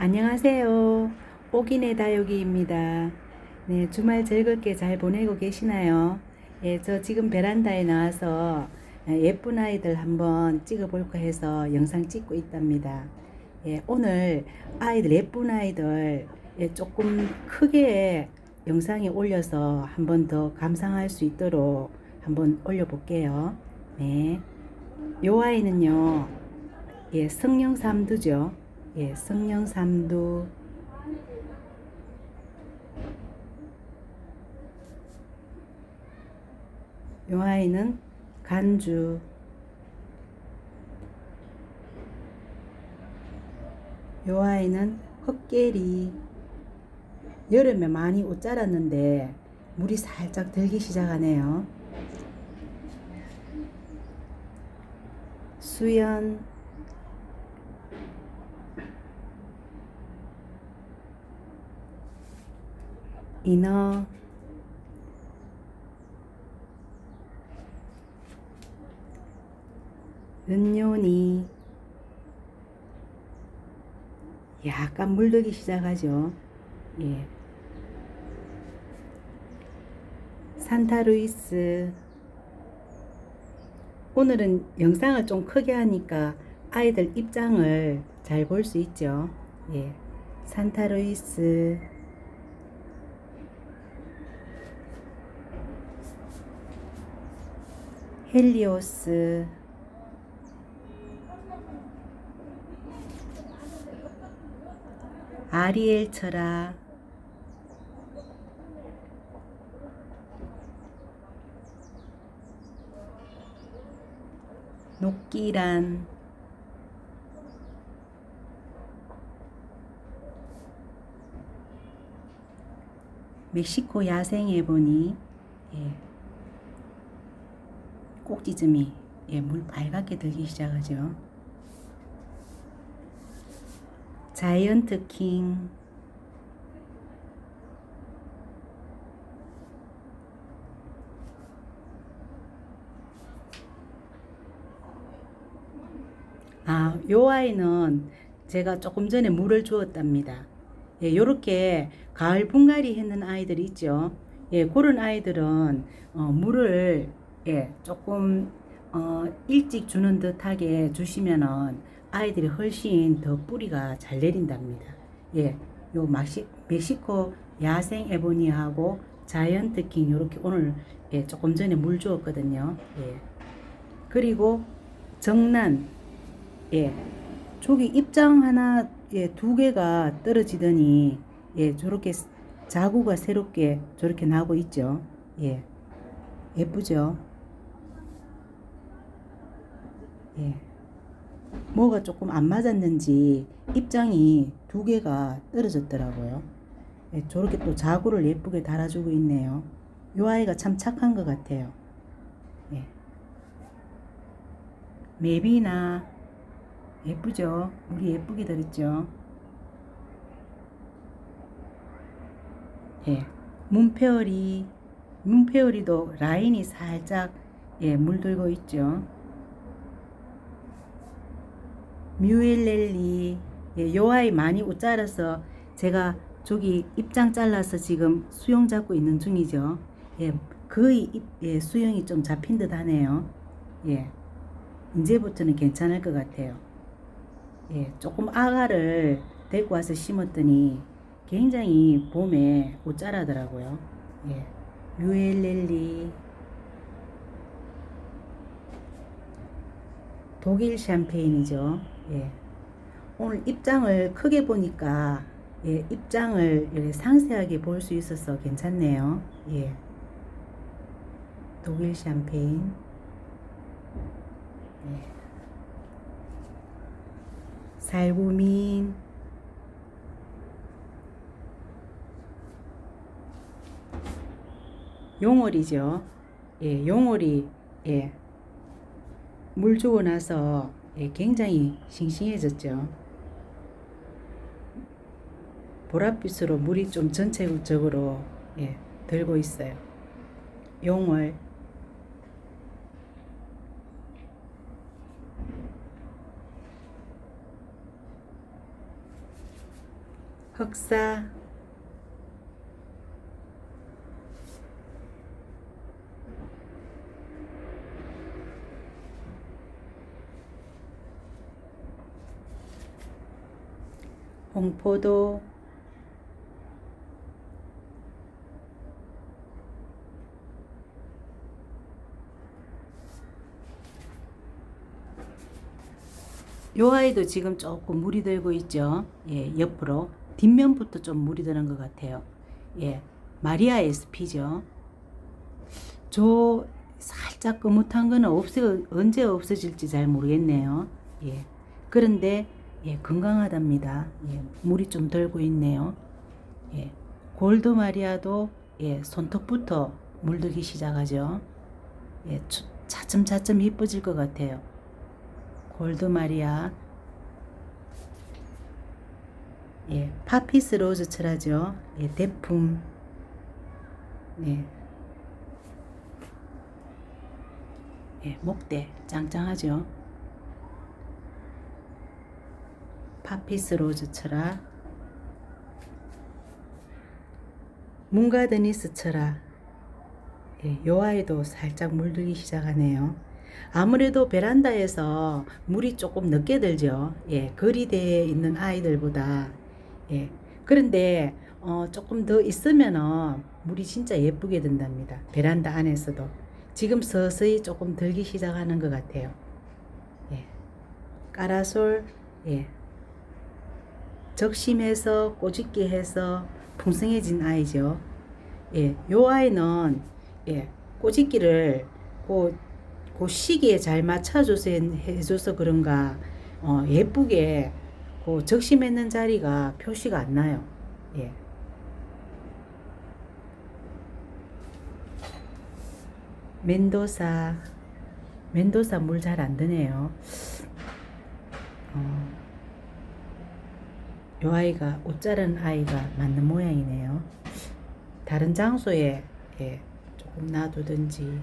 안녕하세요. 오기네 다육이입니다. 네, 주말 즐겁게 잘 보내고 계시나요? 예, 저 지금 베란다에 나와서 예쁜 아이들 한번 찍어볼까 해서 영상 찍고 있답니다. 예, 오늘 아이들, 예쁜 아이들 예, 조금 크게 영상에 올려서 한번 더 감상할 수 있도록 한번 올려볼게요. 네. 요 아이는요, 예, 성령 삼두죠. 예, 성령 삼두. 요 아이는 간주. 요 아이는 헛개리. 여름에 많이 옷 자랐는데 물이 살짝 들기 시작하네요. 수연. 인어. 은요니. 약간 물들기 시작하죠. 예. 산타루이스. 오늘은 영상을 좀 크게 하니까 아이들 입장을 잘 볼 수 있죠. 예. 산타루이스. 헬리오스. 아리엘 철아. 녹기란 멕시코 야생에 보니 예, 꼭지점이 예, 물 빨갛게 들기 시작하죠. 자이언트 킹 아, 요 아이는 제가 조금 전에 물을 주었답니다. 예, 요렇게 가을 분갈이 했는 아이들 있죠. 예, 그런 아이들은 어, 물을 예, 조금 어, 일찍 주는 듯하게 주시면은 아이들이 훨씬 더 뿌리가 잘 내린답니다. 예, 요 막시, 멕시코 야생 에보니하고 자이언트 킹 요렇게 오늘 예, 조금 전에 물 주었거든요. 예. 그리고 정난 예. 저기 입장 하나 예, 두 개가 떨어지더니 예, 저렇게 자구가 새롭게 저렇게 나고 있죠. 예. 예쁘죠? 예. 뭐가 조금 안 맞았는지 입장이 두 개가 떨어졌더라고요. 예, 저렇게 또 자구를 예쁘게 달아주고 있네요. 요 아이가 참 착한 것 같아요. 예. 맵이나 예쁘죠? 우리 예쁘게 들었죠? 예. 문페어리, 문페어리도 라인이 살짝, 예, 물들고 있죠? 뮤일렐리, 예, 요 아이 많이 옷 자라서 제가 저기 입장 잘라서 지금 수영 잡고 있는 중이죠. 예, 거의 입, 예, 수영이 좀 잡힌 듯 하네요. 예. 이제부터는 괜찮을 것 같아요. 예, 조금 아가를 데리고 와서 심었더니 굉장히 봄에 옷 자라더라고요. 예, 뮤엘렐리 독일 샴페인이죠. 예. 오늘 입장을 크게 보니까 예, 입장을 이렇게 상세하게 볼 수 있어서 괜찮네요. 예. 독일 샴페인. 예. 살구민 용월이죠. 예, 용월이 예, 물 주고 나서 예, 굉장히 싱싱해졌죠. 보랏빛으로 물이 좀 전체적으로 예, 들고 있어요. 용월 흑사 홍포도 요 아이도 지금 조금 물이 들고 있죠. 예, 옆으로 뒷면부터 좀 물이 드는 것 같아요. 예, 마리아 SP죠. 저 살짝 거뭇한 거는 없어 언제 없어질지 잘 모르겠네요. 예, 그런데 예, 건강하답니다. 예, 물이 좀 들고 있네요. 예, 골드 마리아도 예, 손톱부터 물들기 시작하죠. 예, 차- 차츰차츰 이뻐질 것 같아요. 골드 마리아 예, 파피스 로즈 철하죠. 예, 대품 네. 예, 목대 짱짱하죠. 파피스 로즈 철아 문가드니스 철아 예, 요 아이도 살짝 물들기 시작하네요. 아무래도 베란다에서 물이 조금 늦게 들죠. 예, 거리대에 있는 아이들보다. 예. 그런데 어, 조금 더 있으면은 물이 진짜 예쁘게 든답니다. 베란다 안에서도. 지금 서서히 조금 들기 시작하는 것 같아요. 예. 까라솔, 예. 적심해서 꼬집게 해서 풍성해진 아이죠. 예. 요 아이는, 예. 꼬집기를 그, 그 시기에 잘 맞춰줘서 해줘서 그런가, 어, 예쁘게 그 적심했는 자리가 표시가 안 나요. 예. 멘도사 멘도사 물 잘 안 드네요. 어, 요 아이가 옷 자른 아이가 맞는 모양이네요. 다른 장소에 예, 조금 놔두든지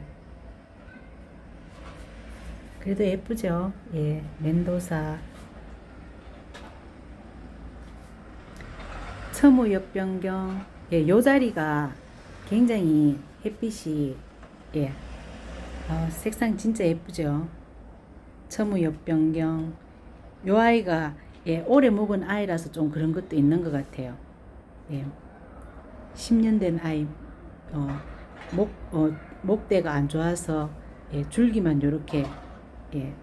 그래도 예쁘죠. 예, 멘도사 첨우 역변경 예, 요 자리가 굉장히 햇빛이 예, 어, 색상 진짜 예쁘죠. 첨우 역변경 요 아이가 예, 오래 묵은 아이라서 좀 그런 것도 있는 것 같아요. 예, 10년 된 아이 어, 목 어, 목대가 안 좋아서 예, 줄기만 요렇게 예,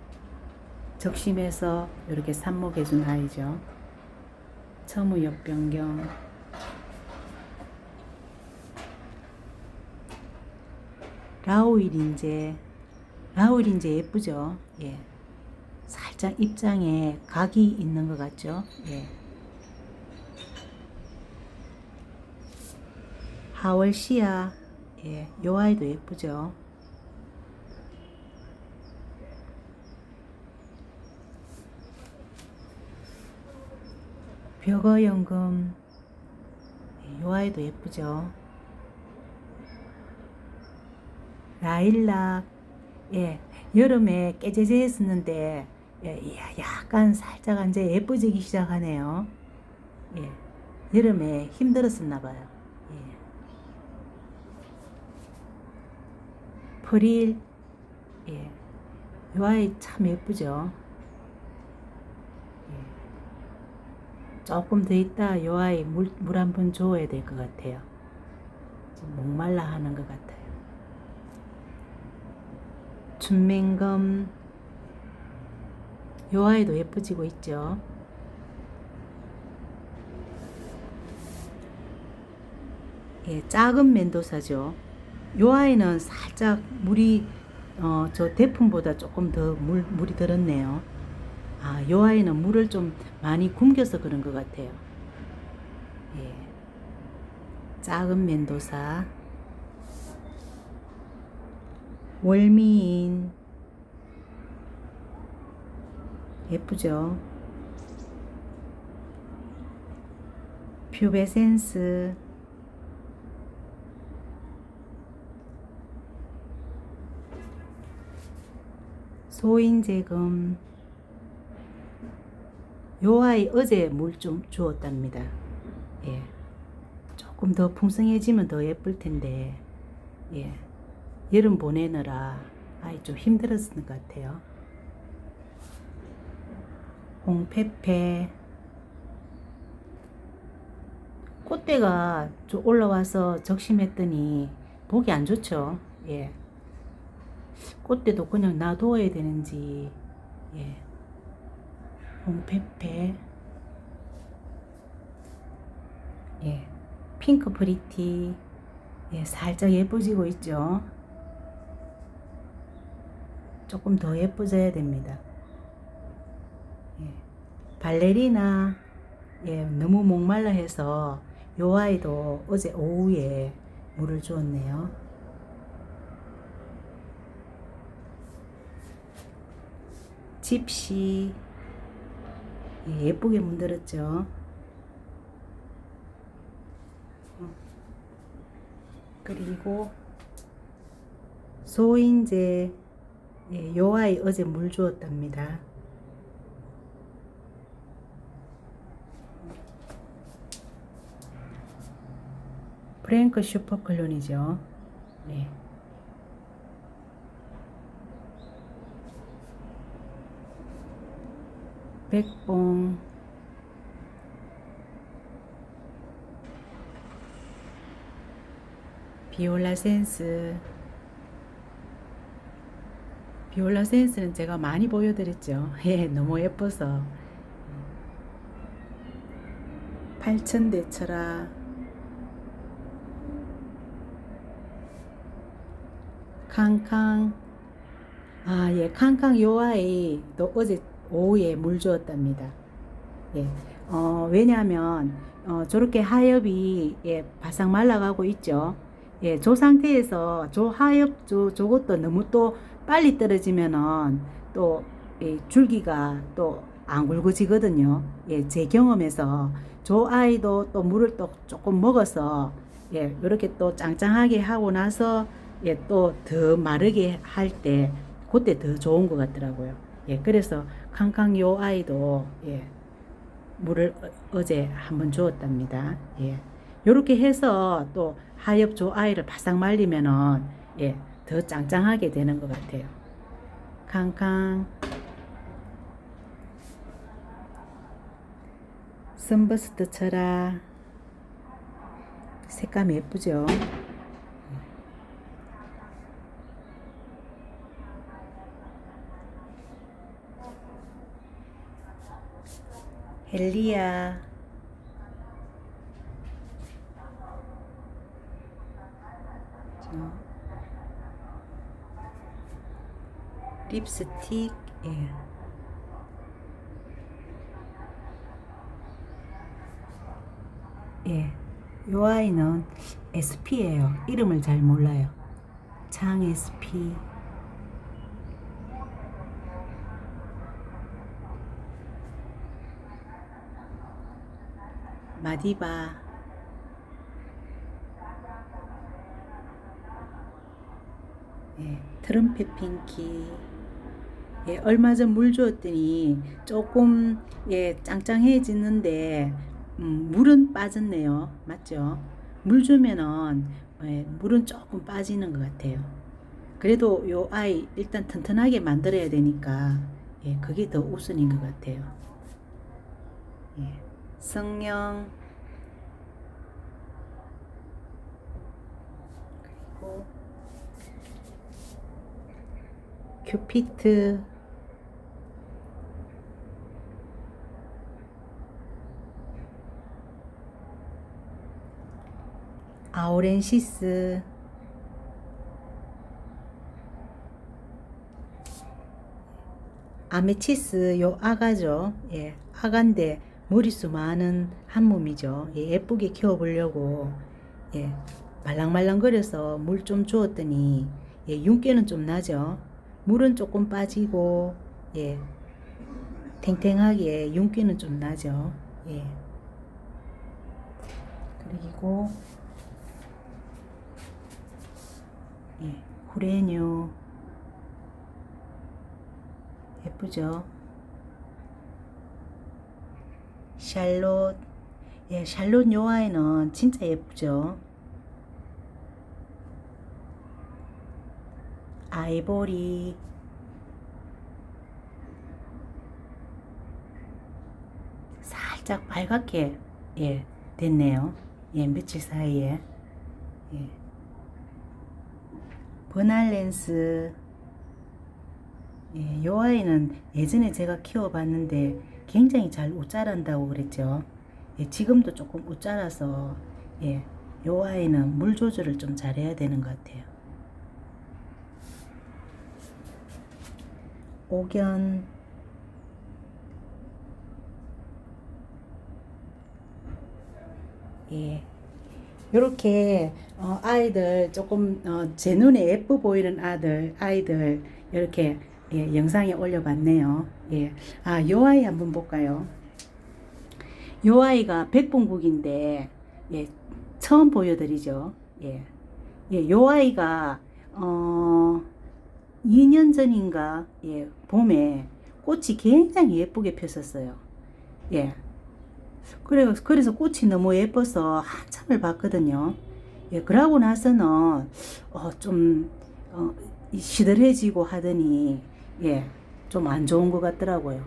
적심해서 이렇게 삽목해 준 아이죠. 첨우 역변경 라오일 인제 라오일 인제 예쁘죠? 예. 살짝 입장에 각이 있는 것 같죠? 예. 하월시아 예, 요 아이도 예쁘죠? 벽어연금 예, 요 아이도 예쁘죠? 라일락 예 여름에 깨재재했었는데 예, 야, 약간 살짝 이제 예뻐지기 시작하네요 예 여름에 힘들었었나 봐요 예. 프릴 예. 요 아이 참 예쁘죠 예. 조금 더 있다 요 아이 물물 한 번 줘야 될 것 같아요 목말라 하는 것 같아요 준맹검 요 아이도 예뻐지고 있죠. 예, 작은 멘도사죠. 요 아이는 살짝 물이 어, 저 대품보다 조금 더 물, 물이 들었네요. 아, 요 아이는 물을 좀 많이 굶겨서 그런 것 같아요. 예. 작은 멘도사. 월미인 예쁘죠? 퓨베센스 소인제금 요 아이 어제 물 좀 주었답니다. 예. 조금 더 풍성해지면 더 예쁠 텐데, 예. 여름 보내느라 아이 좀 힘들었을 것 같아요. 홍페페. 꽃대가 좀 올라와서 적심했더니 보기 안 좋죠. 예. 꽃대도 그냥 놔둬야 되는지, 예. 홍페페. 예. 핑크 프리티. 예, 살짝 예뻐지고 있죠. 조금 더 예뻐져야 됩니다. 예. 발레리나. 예, 너무 목말라 해서 요 아이도 어제 오후에 물을 주었네요. 집시. 예, 예쁘게 문드렸죠. 그리고 소인제 예, 요 아이 어제 물 주었답니다. 프랭크 슈퍼클론이죠. 네. 백봉 비올라 센스 비올라 센스는 제가 많이 보여드렸죠. 예, 너무 예뻐서. 팔천대철아. 캉캉. 아, 예, 캉캉 요 아이 또 어제 오후에 물 주었답니다. 예, 어, 왜냐하면, 어, 저렇게 하엽이, 예, 바싹 말라가고 있죠. 예, 저 상태에서 저 하엽, 저, 저것도 너무 또 빨리 떨어지면은 또, 이 줄기가 또 안 굵어지거든요. 예, 제 경험에서 저 아이도 또 물을 또 조금 먹어서, 예, 이렇게 또 짱짱하게 하고 나서, 예, 또 더 마르게 할 때, 그때 더 좋은 것 같더라고요. 예, 그래서 캉캉 요 아이도, 예, 물을 어- 어제 한번 주었답니다. 예. 요렇게 해서 또 하엽 조 아이를 바싹 말리면은 예, 더 짱짱하게 되는 것 같아요. 캉캉. 선버스트 쳐라. 색감 예쁘죠? 헬리야. 자. 립스틱, 예. 예. 요 아이는 SP예요. 이름을 잘 몰라요. 장 SP. 마디바. 예, 트럼펫 핑키. 예, 얼마 전 물 주었더니 조금 예, 짱짱해지는데 음, 물은 빠졌네요. 맞죠? 물 주면은 예, 물은 조금 빠지는 것 같아요. 그래도 요 아이 일단 튼튼하게 만들어야 되니까 예, 그게 더 우선인 것 같아요. 예, 성령. 그리고 큐피트. 아우렌시스. 아메치스 요 아가죠. 예, 아가인데 머리수 많은 한 몸이죠. 예, 예쁘게 키워보려고 예, 말랑말랑거려서 물 좀 주었더니 예, 윤기는 좀 나죠. 물은 조금 빠지고 예, 탱탱하게 윤기는 좀 나죠. 예. 그리고 예, 후레뉴 예쁘죠? 샬롯. 예, 샬롯 요 아이는 진짜 예쁘죠. 아이보리. 살짝 빨갛게 예 됐네요. 예 며칠 사이에. 예. 버날렌스. 예, 요 아이는 예전에 제가 키워봤는데 굉장히 잘 웃자란다고 그랬죠. 예, 지금도 조금 웃자라서 예, 요 아이는 물 조절을 좀 잘해야 되는 것 같아요. 옥연 예. 요렇게 어, 아이들 조금 어, 제 눈에 예뻐 보이는 아들 아이들 이렇게 예, 영상에 올려봤네요. 예. 아, 요 아이 한번 볼까요? 요 아이가 백봉국인데 예, 처음 보여드리죠. 예. 예, 요 아이가 어 2년 전인가 예, 봄에 꽃이 굉장히 예쁘게 폈었어요. 예. 그래, 그래서 꽃이 너무 예뻐서 한참을 봤거든요. 예, 그러고 나서는, 어, 좀, 어, 이 시들해지고 하더니, 예, 좀 안 좋은 것 같더라고요.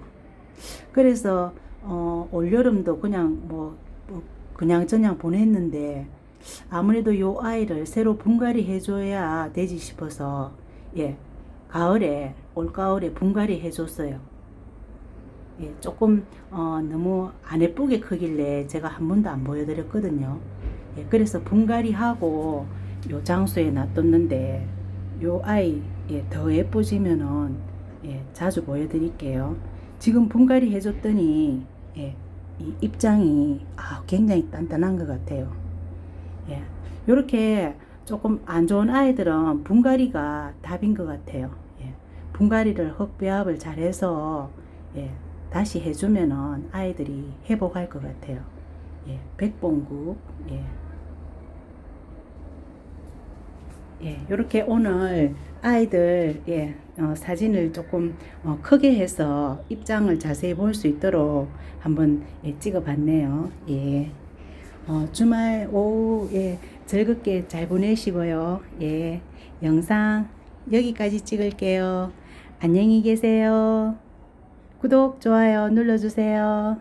그래서, 어, 올여름도 그냥 뭐, 뭐 그냥 저냥 보냈는데, 아무래도 요 아이를 새로 분갈이 해줘야 되지 싶어서, 예, 가을에, 올가을에 분갈이 해줬어요. 예, 조금 어, 너무 안 예쁘게 크길래 제가 한 번도 안 보여드렸거든요. 예, 그래서 분갈이하고 요 장소에 놔뒀는데 요 아이 예, 더 예뻐지면은 예, 자주 보여드릴게요. 지금 분갈이 해줬더니 예, 이 입장이 아, 굉장히 단단한 것 같아요. 예, 요렇게 조금 안 좋은 아이들은 분갈이가 답인 것 같아요. 예, 분갈이를 흙배합을 잘해서 예, 다시 해주면은 아이들이 회복할 것 같아요. 예, 백봉국, 예. 예, 요렇게 오늘 아이들, 예, 어, 사진을 조금 어, 크게 해서 입장을 자세히 볼 수 있도록 한번 예, 찍어 봤네요. 예. 어, 주말 오후, 예, 즐겁게 잘 보내시고요. 예, 영상 여기까지 찍을게요. 안녕히 계세요. 구독, 좋아요 눌러주세요.